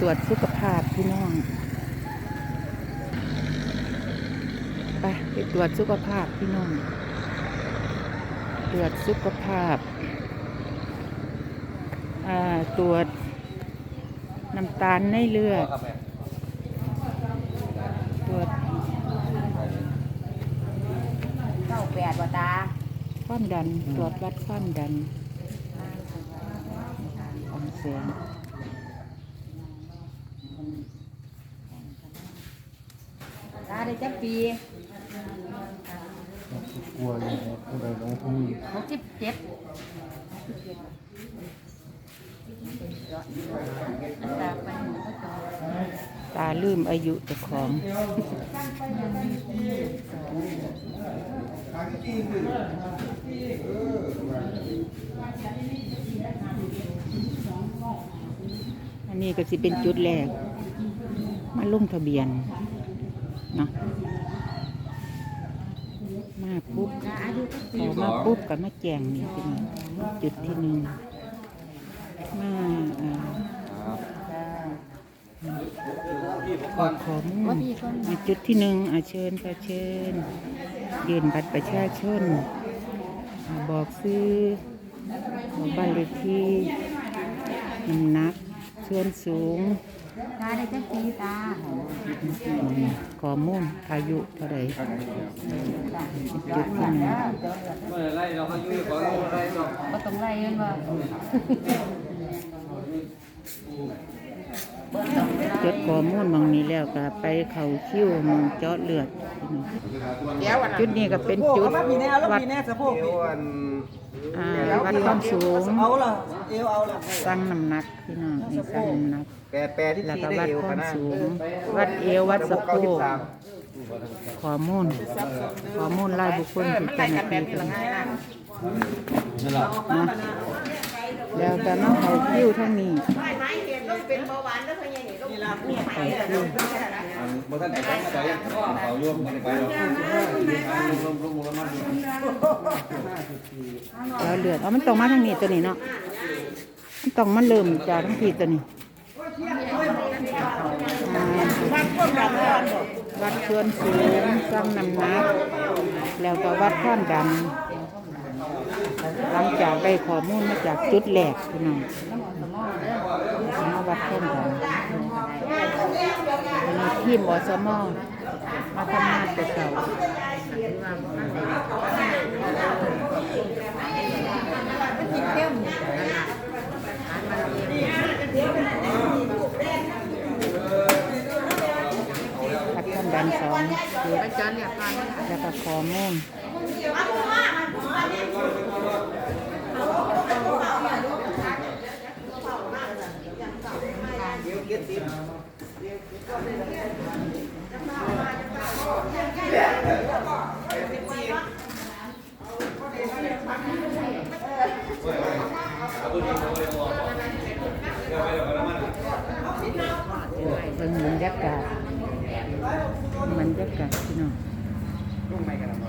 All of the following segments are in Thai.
ตรวจสุขภาพพี่น้องไปไปตรวจสุขภาพพี่น้อง ตรวจสุขภาพอ่าตรวจน้ำตาลในเลือดตรวจเก้าแปดว่าตาความดันตรวจวัดความดันของเสียง ตาได้จักปีกลัวอยู่ครับก็เลยลงทุนหกสิบเจ็ดตาไปหนูก็ต่อตาลืมอายุเจ้าของ อันนี้ก็สิเป็นจุดแรก มาลงทะเบียน เนาะมาปุ๊บตาอายุจักปีพอมาปุ๊บก็มาแจงนี่เป็นจุดที่หนึ่งมาขอขอมูลมาจุดที่หนึ่งอาเชิญค่ะเชิญยืนบัตรประชาชน บอกซื้อบ้านเลขที่น้ำหนักส่วนสูง ตาได้จักปีตาข้อมูลอายุเท่าไหร่จุดที่หนึ่งเมื่อไรเราก็ยุ่งก่อนอะไรเราก็ต้องไล่กันว่าจดข้อมูลบางนี้แล้วก็ไปเข้าคิวหมองเจาะเลือด จุดนี้ก็เป็นจุดวัดเอวอันอ่าวัดความสูงเอาละเอวเอาละสั่งน้ำหนักพี่น้องนี่สั่งน้ำหนัก แปดแปดที่แล้วสี่ก็ได้วัดเอวคกัวานมนะสูง วัดเอววัดสะโพกข้อมูลข้อมูลรายบุคคลที่เจ้าหน้าที่เป็นนั่นแหละนะแล้วก็มาเข้าคิวทั้งนี้เข้าคิวเมื่อท่านไปตั้งใจเขาโยมมันไปเราลงลงลงแล้วมันแล้วเลือดเอามันต้องมาทางนี้ตัวนี้เนาะมันต้องมาเริ่มจากทั้งทีตัวนี้ อ่าวัดส่วนสูงสั่งน้ำหนักแล้วก็วัดความดันหลังจากได้ข้อมูลมาจากจุดแรกพี่น้องมาวัดความดันอันนี้ทีมอสมอมาทำงานแต่เช้าวัด ความดันสองจุดอาจารย์เนี่ยพาแล้วก็ข้อมูลเบิ่งบรรยากาศ บรรยากาศพี่น้อง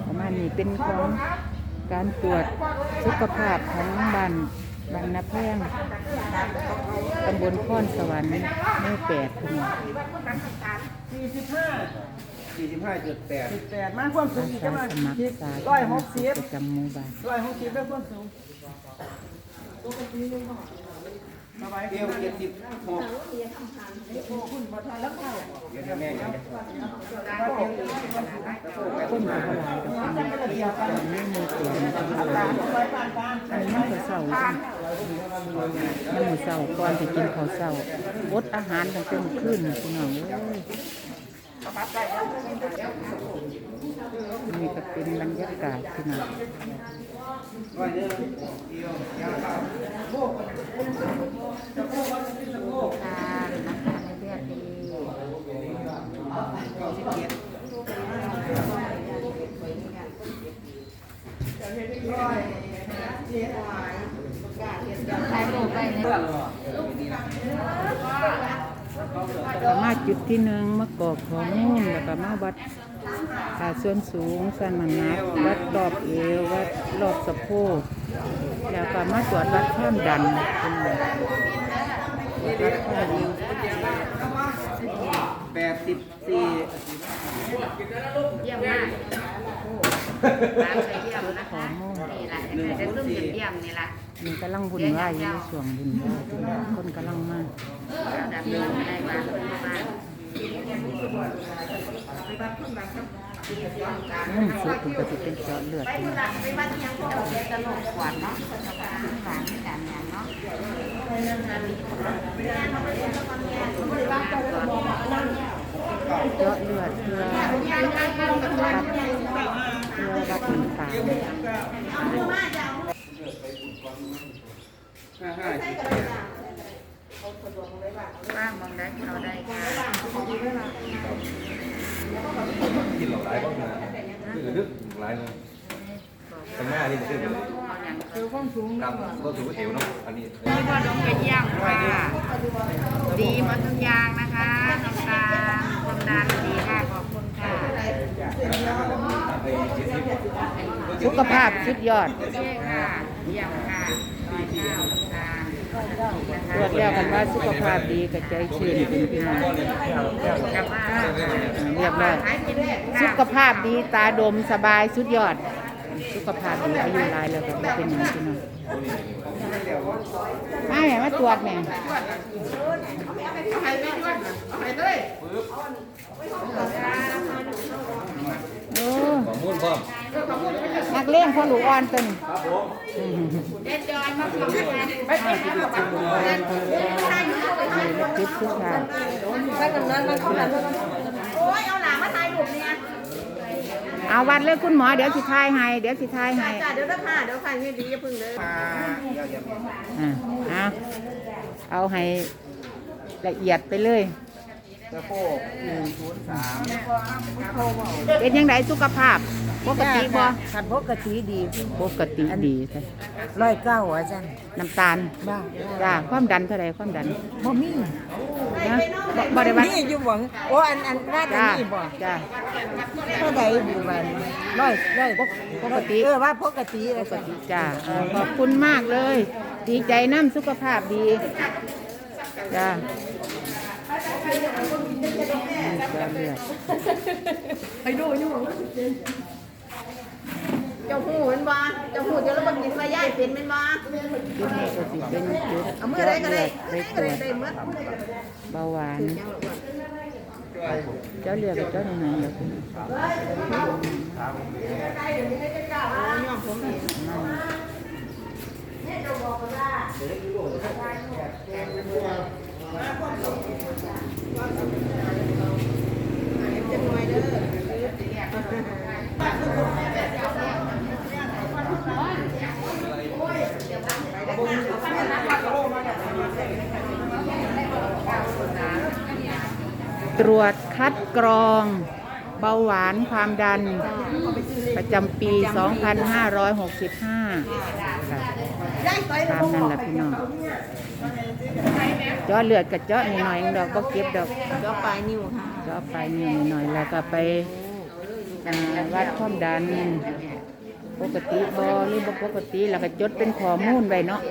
ประมาณนี้เป็นของการตรวจสุขภาพของบ้านบ้านนาแพงตำบลพ้อนสวรรค์หมู่แปดพี่น้องสี่สิบห้าสี่สิบห้าจุดแปดแปดมาความสูอางอีกสาจังหวัดสมัครสาธารร้อยณหสุกขสิบประจำหมู่บ้านร้อยหกสิบได้ความสูง สบายเอวเจ็ดสิบหกเดี๋ยวแม่ยังจะคนกับหลายดอกนี่ตอนนี้มือเตียนอันนี้มันก็เศร้ามันมือเศร้าก่อนที่กินข้าวเศร้าอดอาหารตั้งแต่เมื่อคืนนี่พี่น้องเอ้ย นี่ก็เป็นบรรยากาศพี่น้องร้อยหนึ่งเอวยาวเท่าตาน้ำตาในเลือดดีถ่ายรูปไปเนี่ยมาจุดที่หนึ่งมากอกข้อมูลแล้วก็มาวัด ค่าส่วนสูงสั้นมันนักวัดรอบเอววัดรอบสะโพกแล้วก็มาตรวจวัดความดันเป็นวัดข้อมูลแปดสิบสี่เยี่ยมมากร้านไปเยี่ยมนะคะนี่แหละจะต้องเยี่ยมเยี่ยมนี่แหละมันกำลังบุญไหวายอยู่ในช่วงบุญไหว้พี่น้องคนกำลังมาระดับนี้ได้มา นมามุ่งสุดมันก็จะเป็นเจาะเลือดพี่น้องไปวัดยังก็จะลงขวัญเนาะขวัญการงานเนาะเจาะเลือดเพื่อวัดเพื่อวัดต่างๆห้าห้า ว่างมองได้เราได้ค่ะกินเหล่าไรบ้างนะคือนึกหลายเลยข้างหน้านี่มันคือเอาอย่างคือข้องสูงครับก็ถือว่าเอวเนาะอันนี้นี่ว่าน้องไปเยี่ยมค่ะดีหมดทุกอย่างนะคะน้ำตาลความดันดีค่ะขอบคุณค่ะไอ้เจ็ดสิบสุขภาพสุดยอดโอเคค่ะเยี่ยมค่ะร้อยเก้าค่ะ ตรวจแล้วกันว่าสุขภาพดีกระใจชื่นเป็นพี่น้องเรียบร้อยหากสุขภาพดีตาดมสบายสุดยอด สุขภาพดีอายุหลายแล้วก็บ่เป็นอย่างพี่น้องมาแม่มาตรวจแม่โอ้ข้อมูลพร้อม นักเล่นพ่อหลูกอ่อนตัวนี้เด็ดจอนมาทำงานติดทุกอย่างโอ้ยเอาหลานมาถ่ายรูปเนี่ยเอาวัดเลยคุณหมอเดี๋ยวสิทายให้เดี๋ยวสิทายให้จ้าเดี๋ยวนะคะเดี๋ยวใครไม่ดีอย่าพึ่งเลยมาเดี๋ยวเดี๋ยวอ่าเอาเอาให้ละเอียดไปเลย สะโพกหนึ่งศูนย์สามเป็นยังไงสุขภาพปกติบ่ขันปกติดีปกติดีแต่ร้อยเก้าอาจารย์น้ำตาลบ้าจ้าความดันเท่าไหร่ความดันบ่มีนะบ่บ่ได้วัดมีอยู่บ่โอ้อันอันราดอันจ้านี้บ่จ้าเท่าใดอยู่บ้านร้อยร้อยปกติเออว่าปกติปอาจารกย์ติจ้าอ่าขอบคุณมากเลย ดีใจน้ำสุขภาพดีจ้า นี่จ้าเลือดเจ้าหูเป็นบ้าเจ้าหูจะรับกินมาย่ายเป็นเป็นบ้าจุดนี้ก็สิเป็นจุดเอามือได้ก็ได้ไปได้ตก็รวได้จได้เมื่อเบาหวานเจ้าเลือดกับเจ้าหนังเดี๋ยวคุณ ตรวจคัดกรอง เบาหวานความดัน ประจำปี 2565 ตามนั้นแหละพี่น้องเจาะเลือดกับเจาะหน่อยๆดอกก็เก็บดอกเจ้าปลายนิ้วค่ะเจาะไปนิดหน่อยๆแล้วก็ไปวัดความดัน ปกติบอหรือบ่ปกติแล้วก็จดเป็นข้อมูลไว้เนาะ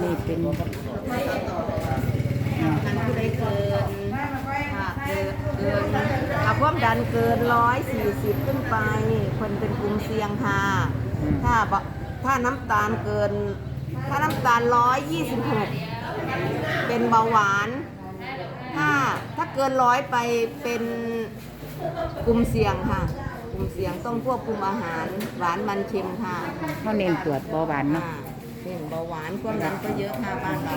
นี่เป็นมันผู้ใดเกินค่ะเกินความดันเกินร้อยสี่สิบขึ้นไป คนเป็นกลุ่มเสี่ยงค่ะ ถ้าบถ้าน้ำตาลเกิน ถ้าน้ำตาลร้อยยี่สิบหกเป็นเบาหวาน ถ้าถ้าเกินร้อยไปเป็นกลุ่มเสี่ยงค่ะ กลุ่มเสี่ยงต้องควบคุมอาหาร หวานมันเค็มค่ะเขาเน้นตรวจเบาหวานเนาะค่ะเช่นเบาหวานความดันก็เยอะค่ะบ้านเรา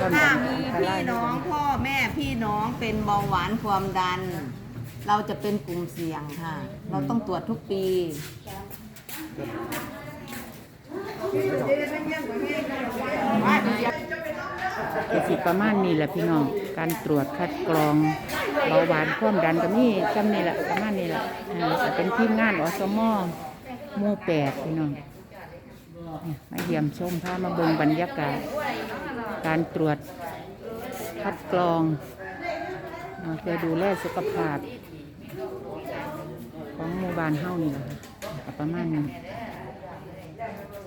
ความถ้าดันมีอันตรายพี่น้องพ่อแม่พี่น้องเป็นเบาหวานความดัน เราจะเป็นกลุ่มเสี่ยงค่ะ เราต้องตรวจทุกปี ก็สิประมาณนี้แหละพี่น้อง การตรวจคัดกรองเบาหวานความดันก็มีจำนี่แหละประมาณนี้แหละจะเป็นทีมงานอสมหมู่แปดพี่น้องนี่ยมาเยี่ยมชมพามาเบิ่งบรรยากาศ การตรวจคัดกรองเพื่อดูแลสุขภาพ ของหมู่บ้านเฮ้านี่แหละค่ ประมาณนี้